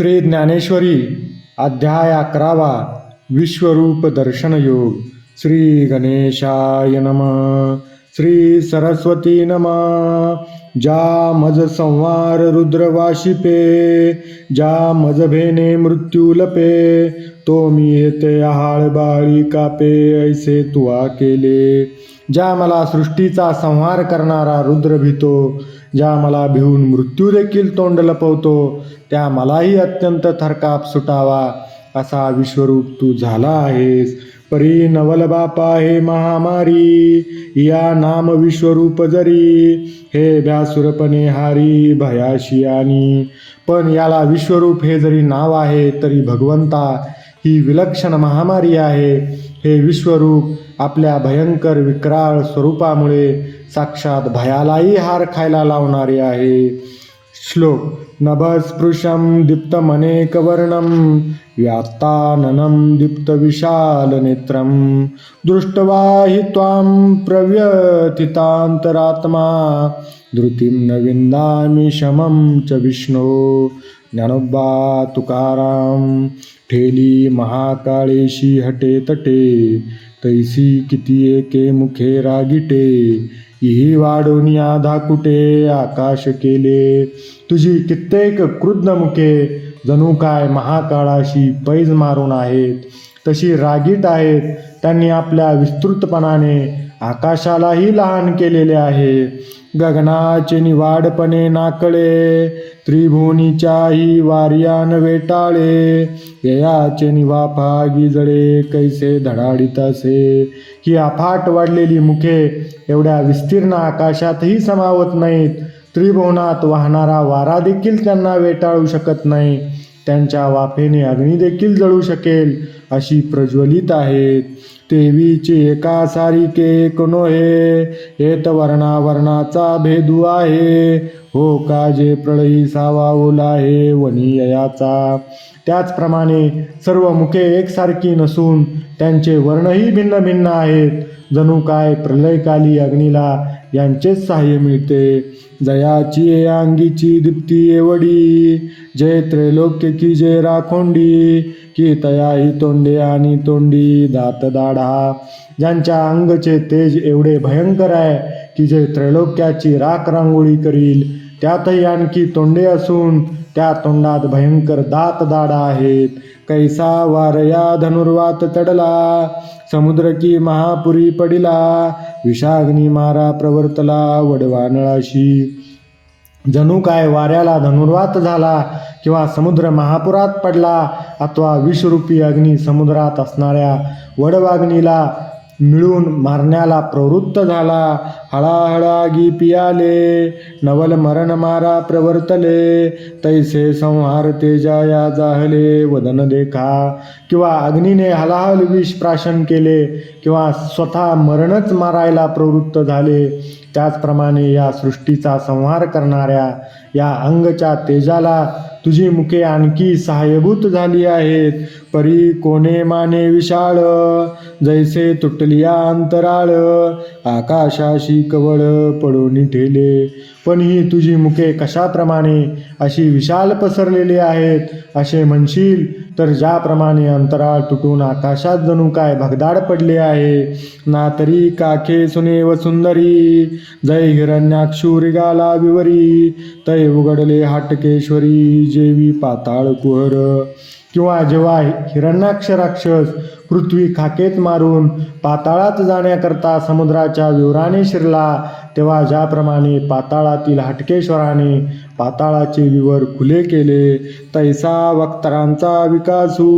श्री ज्ञानेश्वरी अध्याय अकरावा विश्वरूप दर्शन योग. श्री गणेशाय नम. श्री सरस्वती नम. ज्या मज संवार रुद्रवाशिपे ज्या मज भेने तो मी येते आहाळ बाळी कापे. ऐसे तुवा केले. ज्या मला सृष्टीचा संहार करणारा रुद्र भीतो. ज्या मला भिवून मृत्यू देखील तोंड लपवतो त्या मलाही अत्यंत थरकाप सुटावा असा विश्वरूप तू झाला आहेस. परी नवल बापा हे महामारी या नाम विश्वरूप जरी. हे भ्यासुरपणे हारी भयाशी आणि पण याला विश्वरूप हे जरी नाव आहे तरी भगवंता ही विलक्षण महामारी आहे. हे विश्वरूप आपल्या भयंकर विक्राळ स्वरूपामुळे साक्षात भयालाही हार खायला लावणारे आहे. श्लोक नभस्पृशं दीप्तमनेकवर्णं व्यात्ताननं दीप्तविशालनेत्रं। दृष्ट्वा हि त्वां प्रव्यथितान्तरात्मा धृतिं न विन्दामि शमं च विष्णो। ज्ञानोबा तुकाराम ठेली महाकाळेशी हटे तटे तैसी किती एके मुखे रागिटे। ही वाढून आधा कुठे आकाश केले. तुझी कित्येक क्रुद्ध मुखे जणू काय महाकाळाशी पैज मारून आहेत. तशी रागीट आहेत त्यांनी आपल्या विस्तृतपणाने आकाशालाही लहान केलेले आहे. गगनाचे निवाडपणे नाकळे त्रिभुवनीच्याही वार्यान वेटाळे. ययाचे निवाफा गिजळे कैसे धडाडीत असे. ही अफाट वाढलेली मुखे एवढ्या विस्तीर्ण आकाशातही समावत नाहीत. त्रिभुवनात वाहणारा वारा देखील त्यांना वेटाळू शकत नाही. त्यांच्या वाफेने अग्नी देखील जळू शकेल अशी प्रज्वलित आहेत. तेवीचे एका सारिके कोनो हे हेत वर्णा वर्णाचा भेदू आहे. हो का जे प्रळयी सावा ओला हे वनिययाचा त्याचप्रमाणे सर्व मुखे एकसारखी नसून त्यांचे वर्णही भिन्न भिन्न आहेत. जणू काय प्रलयकाली अग्नीला यांचेच सहाय्य मिळते. जयाची ये अंगीची दीप्ती एवढी जय त्रैलोक्य की जय राखोंडी. की तयाही तोंडे आणि तोंडी दात दाढा. ज्यांच्या अंगचे तेज एवढे भयंकर आहे की जे त्रैलोक्याची राख रांगोळी करील त्यातही आणखी तोंडे असून त्या तोंडात भयंकर दात दाढा आहेत. कैसा वारया धनुर्वात तडला समुद्र की महापुरी पडिला विषाग्नी मारा प्रवर्तला वडवानळाशी. जणू काय वाऱ्याला धनुर्वात झाला किंवा समुद्र महापुरात पडला अथवा विषरूपी अग्नी समुद्रात असणाऱ्या वडवाग्नीला मिळून मारण्याला प्रवृत्त झाला. हळाहळागी पियाले नवल मरण मारा प्रवर्तले तैसे संहार तेजाया जाहले वदन देखा. किंवा अग्नीने हलाहल विष प्राशन केले किंवा स्वतः मरणच मारायला प्रवृत्त झाले. त्याचप्रमाणे या सृष्टीचा संहार करणाऱ्या या अंगच्या तेजाला तुझी मुखे आणखी सहाय्यभूत झाली आहेत. परी कोणे माने विशाळ जैसे तुटलिया अंतराळ. आकाशाशी कवळ पडून ठेले. पण ही तुझी मुखे कशाप्रमाणे अशी विशाल पसरलेली आहेत असे म्हणशील? तर ज्याप्रमाणे अंतराळ तुटून आकाशात जणू काय भगदाड पडले आहे. ना तरी काखे सुने व सुंदरी जय हिरण्याक्षूर गाला विवरी. तय उघडले हाटकेश्वरी जेवी पाताळ कुहर. किंवा जेव्हा हिरण्याक्ष राक्षस पृथ्वी खाकेत मारून पाताळात जाण्याकरता समुद्राच्या विवराने शिरला तेव्हा ज्याप्रमाणे पाताळातील हटकेश्वराने पाताळाचे विवर खुले केले तैसा वक्तरांचा विकासू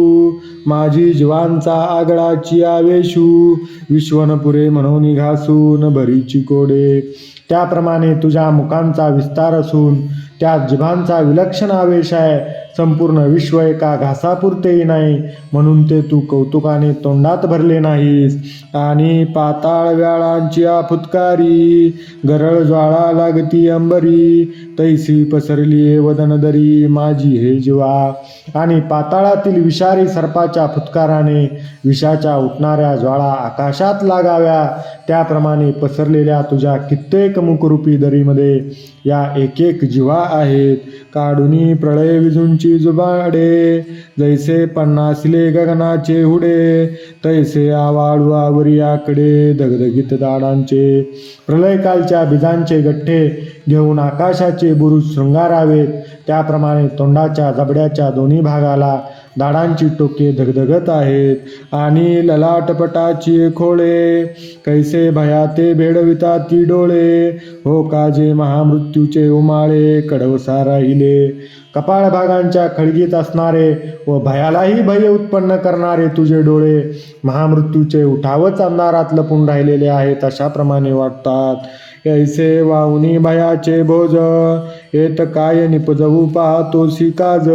माझी जीवांचा आगळाची आवेशू विश्वनपुरे म्हणून घासून भरीची कोडे. त्याप्रमाणे तुझ्या मुखांचा विस्तार असून त्या जिभांचा विलक्षण आवेश आहे. संपूर्ण विश्व एका घासापुरतेही नाही. म्हणून ते तू कौतुकाने तोंडात भरले नाहीस. आणि पाताळ व्याळांची फुतकारी गरळ ज्वाळा लागती अंबरी तैसी पसरली वदनदरी माझी हे जीवा. आणि पाताळातील विषारी सर्पाच्या फुतकाराने विषाच्या उठणाऱ्या ज्वाळा आकाशात लागाव्या. त्याप्रमाणे पसरलेल्या तुझ्या कित्येक मुखरूपी दरीमध्ये या एक एक जीवा आहेत. काढुनी प्रळय विजूंची जुबाडे जैसे पन्नासले गगनाचे हुडे तैसे आवाळू आवरियाकडे आकडे दगदगीत दाडांचे. प्रलयकालच्या बीजांचे गठ्ठे घेऊन आकाशाचे बुरुज शृंगारावेत त्याप्रमाणे तोंडाच्या जबड्याच्या दोन्ही भागाला दाडांची टोके धगधगत आहेत आणि ललाटपटाची खोळे. कैसे भयाते भेडविता ती डोळे. हो काजे महामृत्यूचे उमाळे कडवसा राहिले. कपाळ भागांच्या खळगीत असणारे व भयालाही भय उत्पन्न करणारे तुझे डोळे. महामृत्यूचे उठावच अंधारात लपून राहिलेले आहेत अशाप्रमाणे वाटतात ऐसे वाहुनी भयाचे भोज? येत काय निपजवू पाहतोसी काज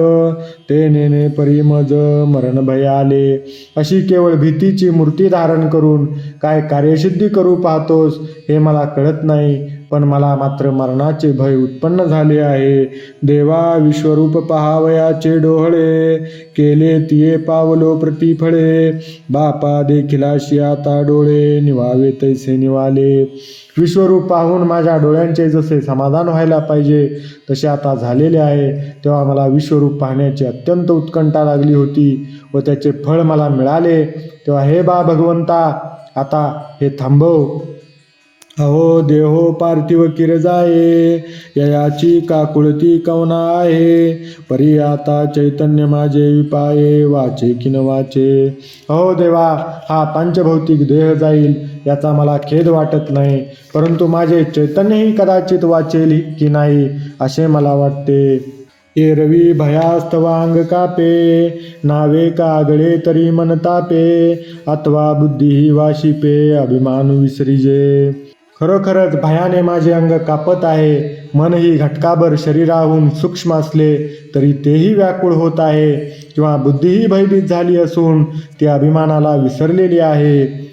ते नेने परिमज मरण भयाले. अशी केवळ भीतीची मूर्ती धारण करून काय कार्यसिद्धी करू पाहतोस हे मला कळत नाही. पण मला मात्र मरणाचे भय उत्पन्न झाले आहे. देवा विश्वरूप पहावयाचे डोहळे केले तिये पावलो प्रतिफळे. बापा देखीलाशी आता डोळे निवावे तैसे निवाले. विश्वरूप पाहून माझ्या डोळ्यांचे जसे समाधान व्हायला पाहिजे तसे आता झालेले आहे. तेव्हा मला विश्वरूप पाहण्याची अत्यंत उत्कंठा लागली होती व त्याचे फळ मला मिळाले. तेव्हा हे बा भगवंता आता हे थांबव. अहो देहो पार्थिव किरजाये ययाची काकुळती कवना आहे. परी आता चैतन्य माझे विपाये वाचे की न वाचे. अहो देवा हा पंचभौतिक देह जाईल याचा मला खेद वाटत नाही. परंतु माझे चैतन्यही कदाचित वाचेल की नाही असे मला वाटते. एरवी भयास्तवांग कापे नावे कागळे तरी मन तापे अथवा बुद्धी वाशिपे अभिमान विसरिजे. खरोखरच भयाने माझे अंग कापत आहे. मनही घटकाभर शरीराहून सूक्ष्म असले तरी तेही व्याकुळ होत आहे. किंवा बुद्धीही भयभीत झाली असून ती अभिमानाला विसरलेली आहे.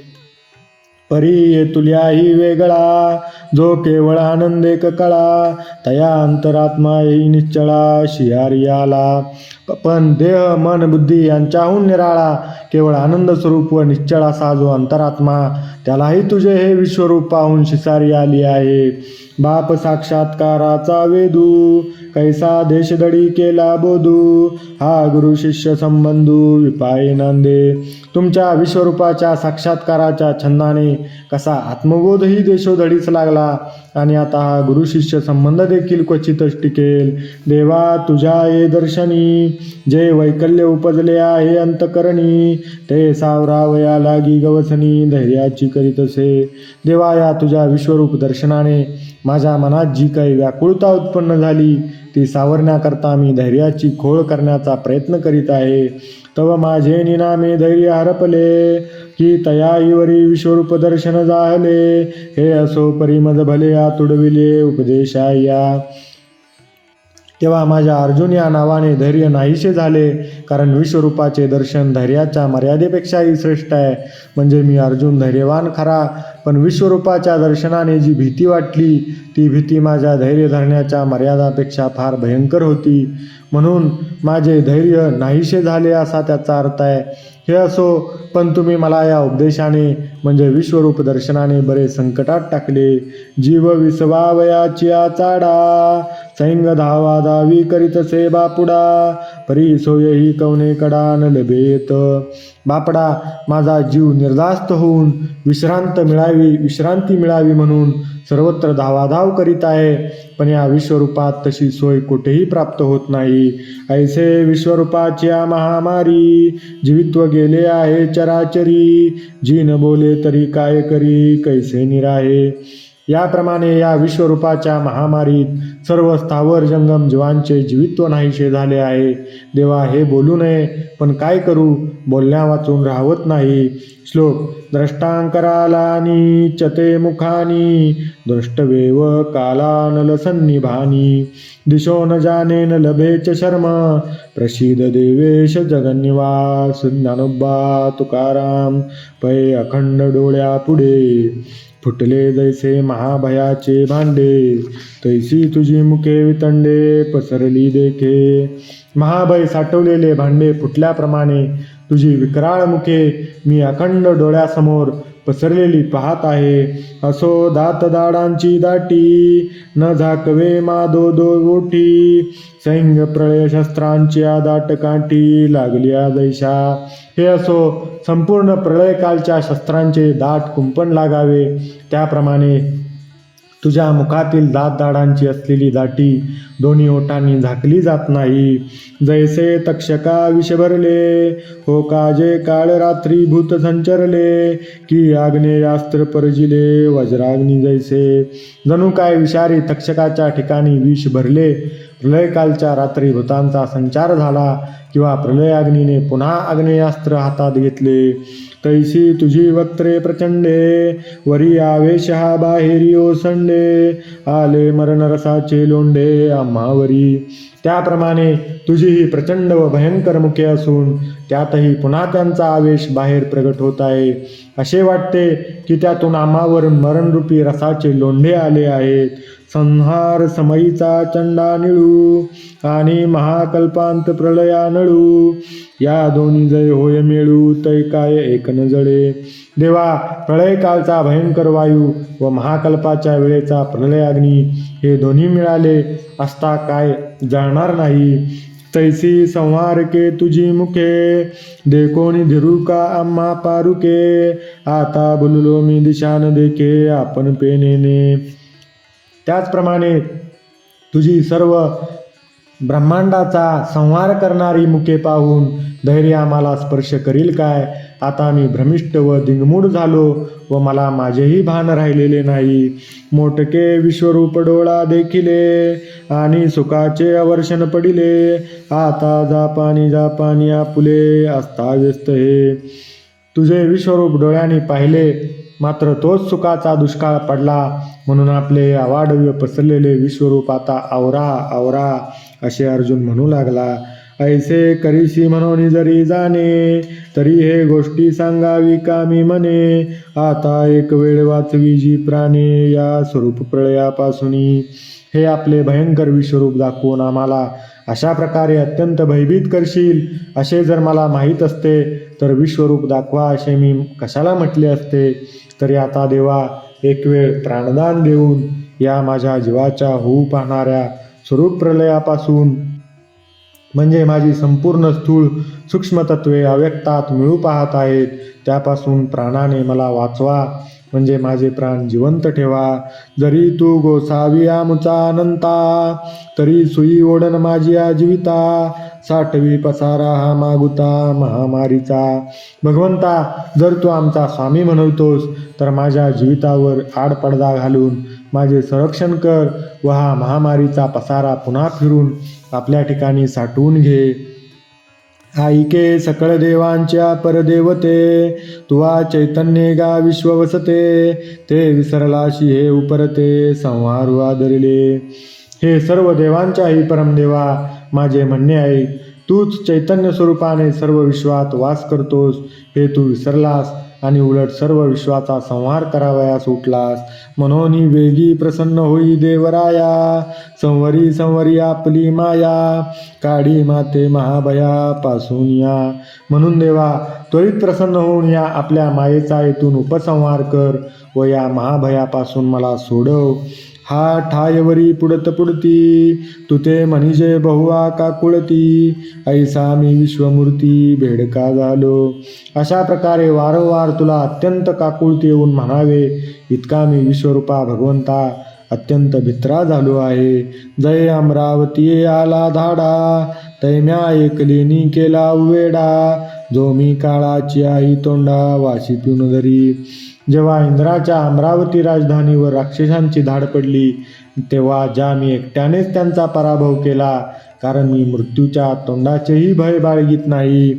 परी ये तुल्याही वेगळा जो केवळ आनंद एक कळा. तया अंतरात्मा येई निश्चळा शियारी आला. पण देह मन बुद्धी यांच्याहून निराळा. केवळ आनंद स्वरूप व निश्चळ असा जो अंतरात्मा त्यालाही तुझे हे विश्वरूप पाहून शिसारी आली आहे. बाप साक्षात्काराचा वेदू कैसा देशदडी केला बोधू. हा गुरु शिष्य संबंधू विपाय नांदे. तुमच्या विश्वरूपाच्या साक्षात्काराच्या छंदाने कसा आत्मबोधही देशोधडीच लागला. आणि आता हा गुरु शिष्य संबंध देखील क्वचितच टिकेल. देवा तुझ्या ये दर्शनी. जे वैकल्य उपजले आहे अंतकरणी ते सावरावया लागी गवसनी धैर्याची करीतसे देवा या तुझ्या विश्वरूप दर्शनाने माझ्या मनात जी काही व्याकुळता उत्पन्न झाली ती सावरण्याकरता मी धैर्याची खोळ करण्याचा प्रयत्न करीत आहे. तव माझे निनामे धैर्य हरपले की तयाईवरी विश्वरूप दर्शन जाहले। हे असो परिमद भले आतुडविले उपदेशाया तेव्हा माझ्या अर्जुन या नावाने धैर्य नाहीसे झाले कारण विश्वरूपाचे दर्शन धैर्याच्या मर्यादेपेक्षाही श्रेष्ठ आहे. म्हणजे मी अर्जुन धैर्यवान खरा पण विश्वरूपाच्या दर्शनाने जी भीती वाटली ती भीती माझ्या धैर्य धरण्याच्या मर्यादापेक्षा फार भयंकर होती. म्हणून माझे धैर्य नाहीसे झाले असा त्याचा अर्थ आहे. हे असो पण तुम्ही मला या उपदेशाने म्हणजे विश्वरूप दर्शनाने बरे संकटात टाकले. जीव विसवावयाची चाडा सैंग धावा धावी करीतसे बापुडा परी सोयही कवने कडा न लभेत. बापडा माझा जीव निर्धास्त होऊन विश्रांत मिळावी विश्रांती मिळावी म्हणून सर्वत्र धावाधाव करीत आहे. पण या विश्वरूपात तशी सोय कुठेही प्राप्त होत नाही. ऐसे विश्वरूपाच्या महामारी जीवित्व गेले आहे चराचरी. जी न बोले तरी काय करी कैसे निराहे. याप्रमाणे या विश्वरूपाच्या महामारीत सर्व स्थावर जंगम जीवांचे जीवित्व नाहीसे झाले आहे. देवा हे बोलू नये पण काय करू? बोलण्या वाचून राहवत नाही. श्लोक द्रष्टांकरालानी चते मुखानी दृष्टवेव कालानलसन्निभानी दिशो न जाने न लभेच शर्म प्रसिद देवेश जगन्निवास ज्ञानोबा तुकाराम पै अखंड डोळ्या पुढे. फुटले जैसे महाभयाचे भांडे तैसी तुझी मुखे वितंडे पसरली देखे. महाभय साठवलेले भांडे फुटल्याप्रमाणे तुझी विकराळ मुखे मी अखंड डोळ्यासमोर पसरलेली पाहत आहे. असो दात दाडांची दाटी न झाकवे मादो दो ओठी सैंग प्रळय शस्त्रांची दाट काठी लागल्या दैशा हे असो संपूर्ण प्रळयकालच्या शस्त्रांचे दाट कुंपण लागावे. त्याप्रमाणे तुझ्या मुखातील दात दाडांची असलेली दाटी दोन्ही ओठांनी झाकली जात नाही. जैसे तक्षका विष भरले हो काजे काळ रात्री भूत संचरले की आग्नेयास्त्र परजिले वज्राग्नी जैसे. जणू काय विषारी तक्षकाच्या ठिकाणी विष भरले प्रलयकालच्या रात्री भूतांचा संचार झाला किंवा प्रलयाग्नीने पुन्हा आग्नेयास्त्र हातात घेतले. तैसी तुझी वक्त्रे प्रचंडे वरी आवेश हा बाहेरी ओसंडे आले मरणरसाचे लोंढे आम्हावरी. त्याप्रमाणे तुझी ही प्रचंड व भयंकर मुखे असून त्यातही पुन्हा त्यांचा आवेश बाहेर प्रगट होत आहे. असे वाटते की त्यातून आम्हावर मरणरूपी रसाचे लोंढे आले आहेत. संहार समयीचा चंडा निळू आणि महाकल्पांत प्रलया नळू. या दोन्ही जय होय मिळू तै काय एक न जळे देवा प्रलयकालचा भयंकर वायू व महाकल्पाच्या वेळेचा प्रलयाग्नी हे दोन्ही मिळाले असता काय जाणार नाही. तैसी संहार के तुझी मुखे देखोनी धिरू का आम्हा पारुके. आता बोललो मी दिशान देखे आपण पेनेने. त्याचप्रमाणे तुझी सर्व ब्रह्मांडाचा संहार करणारी मुखे पाहून धैर्य आम्हाला स्पर्श करील काय? आता मी भ्रमिष्ट व दिंगमूढ झालो व मला माझेही भान राहिलेले नाही. मोटके विश्वरूप डोळा देखिले आणि सुखाचे अवर्षण पडिले. आता जापानी जापानी आपुले अस्ताव्यस्त हे. तुझे विश्वरूप डोळ्यांनी पाहिले मात्र तोच सुखाचा दुष्काळ पडला म्हणून आपले अवाढव्य पसरलेले विश्वरूप आता आवरा आवरा असे अर्जुन म्हणू लागला. ऐसे करीशी म्हणून जरी जाणे तरी हे गोष्टी सांगावी कामी म्हणे? आता एक वेळ वाचवी जी प्राणे या स्वरूप प्रळयापासून हे आपले भयंकर विश्वरूप दाखवून आम्हाला अशा प्रकारे अत्यंत भयभीत करशील असे जर मला माहीत असते तर विश्वरूप दाखवा असे मी कशाला म्हटले असते? तरी आता देवा एक वेळ प्राणदान देऊन या माझ्या जीवाच्या होऊ पाहणाऱ्या स्वरूप प्रलयापासून म्हणजे माझी संपूर्ण स्थूळ सूक्ष्मतत्वे अव्यक्तात मिळू पाहत आहेत. त्यापासून प्राणाने मला वाचवा. म्हणजे माझे प्राण जिवंत ठेवा. जरी तू गोसावी मुचा अनंता तरी सुई ओढण माझी आजीविता. साठवी पसारा हा मागुता महामारीचा. भगवंता जर तू आमचा स्वामी म्हणवतोस तर माझ्या जीवितावर आडपडदा घालून माझे संरक्षण कर व हा महामारीचा पसारा पुन्हा फिरून आपल्या ठिकाणी साठवून घे. आईके सकळ देवांच्या परदेवते तुवा चैतन्य गा विश्व वसते ते विसरलाशी हे उपरते संहार आदरिले हे सर्व देवांच्याही परमदेवा माझे म्हणणे आहे तूच चैतन्य स्वरूपाने सर्व विश्वात वास करतोस हे तू विसरलास. आणि उलट सर्व विश्वाचा संहार करावयास उठलास. म्हणून वेगी प्रसन्न होई देवराया. संवरी संवरी आपली माया. काडी माते महाभया पासून या. म्हणून देवा त्वरित प्रसन्न होऊन या आपल्या मायेचा येथून उपसंहार कर व या महाभयापासून मला सोडव. हा ठायवरी पुडत पुडती तुते म्हणिजे बहुआ काकुळती ऐसा मी विश्वमूर्ती भेडका झालो? अशा प्रकारे वारंवार तुला अत्यंत काकुळती येऊन म्हणावे इतका मी विश्वरूपा भगवंता अत्यंत भित्रा झालो आहे. जय अमरावती आला धाडा तैम्या एकलेनी केला उवेडा जो मी काळाची आई तोंडा वाशी पिऊन धरी. जेव्हा इंद्राच्या अमरावती राजधानीवर राक्षसांची धाड पडली तेव्हा ज्या मी एकट्यानेच त्यांचा पराभव केला. कारण मी मृत्यूच्या तोंडाचेही भय बाळगीत नाही.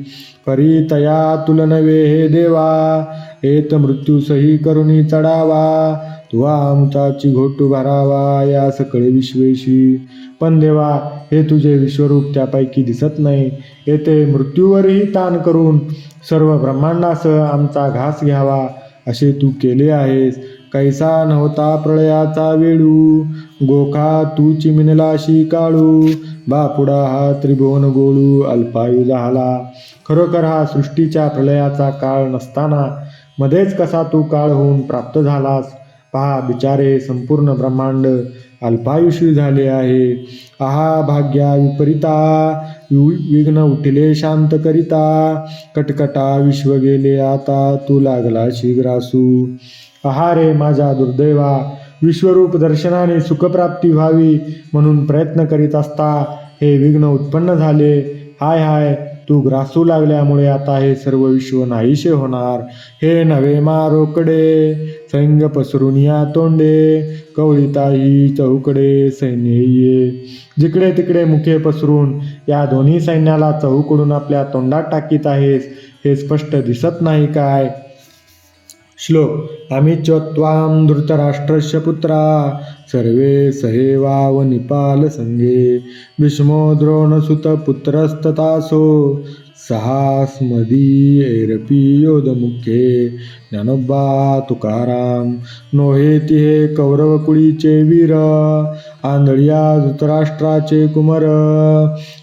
परी तया तुलनवे हे देवा हेत मृत्यू सही करुणी चढावा. तुवा अमृताची घोटू भरावा या सकळे विश्वेशी. पण देवा हे तुझे विश्वरूप त्यापैकी दिसत नाही. येथे मृत्यूवरही ताण करून सर्व ब्रह्मांडासह आमचा घास घ्यावा. असे तू केले आहेस. कैसा नव्हता प्रळयाचा वेळू गोखा तू चिमिनलाशी काळू बापुडा हा त्रिभुवन गोळू अल्पायू झाला. खरोखर हा सृष्टीच्या प्रलयाचा काळ नसताना मध्येच कसा तू काळ होऊन प्राप्त झालास? पहा बिचारे संपूर्ण ब्रह्मांड. अल्पायुषी झाले आहे. आहा भाग्या विपरीता विघ्न उठले शांत करिता. कटकटा विश्व गेले आता तू लागला ग्रासू आहा रे माझ्या दुर्दैवा विश्वरूप दर्शनाने सुखप्राप्ती व्हावी म्हणून प्रयत्न करीत असता हे विघ्न उत्पन्न झाले. हाय हाय तू ग्रासू लागल्यामुळे आता हे सर्व विश्व नाहीसे होणार. हे नवे मा रोकडे. सैंग पसरून या तोंडे. कवळीताही चौकडे सैन्य ये. जिकडे तिकडे मुखे पसरून या दोन्ही सैन्याला चहूकडून आपल्या तोंडात टाकीत आहेस हे स्पष्ट दिसत नाही काय? श्लोक आम्ही चत्वाम धृतराष्ट्रस्य पुत्रा सर्वे सहेवाव निपाल संगे भीष्मो द्रोणसुतपुत्रस्ततासो सहास्मदी एरपी योधमुख्ये ज्ञानोबा तुकाराम नोहेती हे कौरवकुळीचे वीर आंधळ्या धृतराष्ट्राचे कुमार.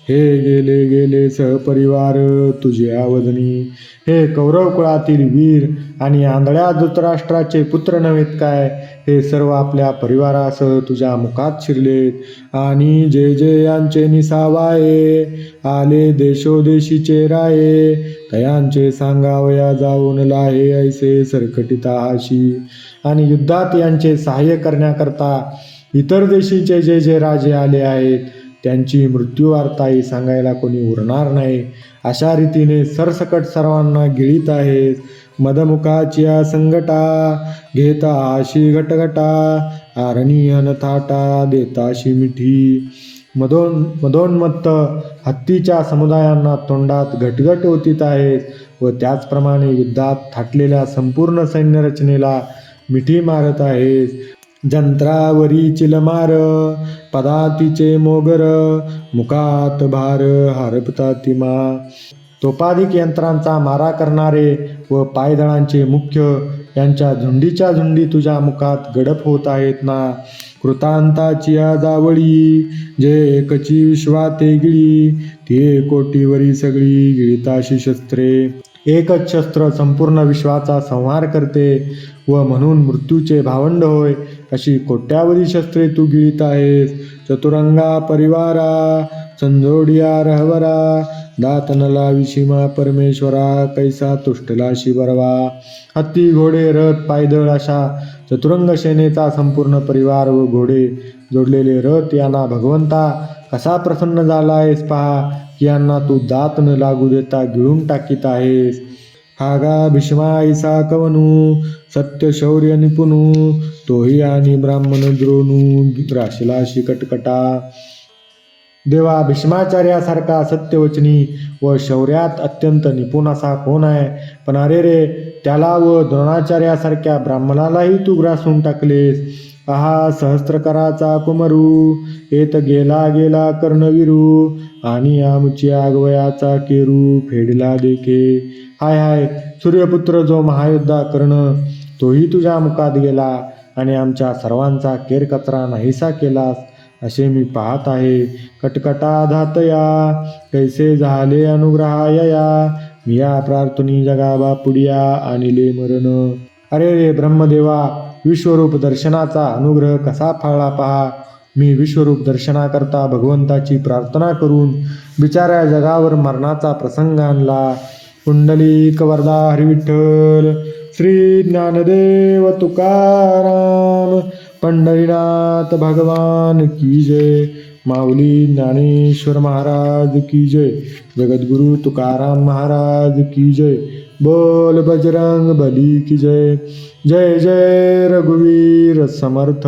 हे गेले गेले सहपरिवार तुझे आवदनी हे कौरव कुळातील वीर आणि आंधळ्या धृतराष्ट्राचे पुत्र नव्हेत काय? हे सर्व आपल्या परिवारासह तुझ्या मुखात शिरलेत. आणि जे जे यांचे निसावाये आले देशोदेशीचे राये तयांचे सांगावया जाऊन लाहे ऐसे सरकटिता हाशी आणि युद्धात यांचे सहाय्य करण्याकरता इतर देशीचे जे जे राजे आले आहेत त्यांची मृत्यूवार्ताही सांगायला कोणी उरणार नाही. अशा रीतीने सरसकट सर्वांना गिळीत आहेत. मदमुखाच्या संगटा घेता अशी घटघटा आरणीयन थाटा देताशी मिठी. मदोन मदोन्मत्त हत्तीच्या समुदायांना तोंडात घटघट होतीत आहेत व त्याचप्रमाणे युद्धात थाटलेल्या संपूर्ण सैन्यरचनेला मिठी मारत आहेत. जंत्रावरी चिलमार पदातीचे मोगर मुखात भार हारपता तिमा. तोपाधिक यंत्रांचा मारा करणारे व पायदळांचे मुख्य यांच्या झुंडीच्या झुंडी तुझ्या मुखात गडप होत आहेत ना? कृतांताची जावळी जे एकची विश्वाते गिळी ते कोटीवरी सगळी गिळिताशी शस्त्रे एकच शस्त्र संपूर्ण विश्वाचा संहार करते व म्हणून मृत्यूचे भावंड होय अशी कोट्यावधी शस्त्रे तू गिळीत आहेस. चतुरंगा परिवारा संजोडिया रहवरा दातनला विषिमा परमेश्वरा कैसा तुष्टला शिबरवा हत्ती घोडे रथ पायदळ अशा चतुरंग सेनेचा संपूर्ण परिवार व घोडे जोडलेले रथ यांना भगवंता कसा प्रसन्न झाला आहेस पहा की यांना तू दात न लागू देता गिळून टाकीत आहेस. हागा भीष्मा ऐसा कवनू सत्य शौर्य निपुणू तोही आणि ब्राह्मण द्रोणू राशीला शिकटकटा. देवा भीष्माचार्यासारखा सत्यवचनी व शौर्यात अत्यंत निपुण असा कोण आहे? पण अरे रे त्याला व द्रोणाचार्यासारख्या ब्राह्मणालाही तू ग्रासून टाकलेस. आहा सहस्त्रकराचा कुमरू येत गेला गेला कर्णवीरू आणि आमची आगवयाचा केरू फेडला देखे. हाय हाय सूर्यपुत्र जो महायोद्धा कर्ण तोही तुझ्या मुखात गेला आणि आमच्या सर्वांचा केरकचरा नाहीसा केलास. असे मी पाहत आहे. कटकटा धातया कैसे झाले अनुग्रहायया? या प्रार्थनी जगाबा पुडिया आणिले मरण. अरे रे ब्रह्मदेवा विश्वरूप दर्शनाचा अनुग्रह कसा फाळला पहा. मी विश्वरूप दर्शनाकरता भगवंताची प्रार्थना करून बिचाऱ्या जगावर मरणाचा प्रसंग आणला. कुंडलिक वरदा हरिविठ्ठल श्री ज्ञानदेव तुकाराम पंढरीनाथ भगवान की जय. माऊली ज्ञानेश्वर महाराज की जय. जगद्गुरु तुकाराम महाराज की जय. बोल बजरंग बली की जय. जय जय रघुवीर समर्थ.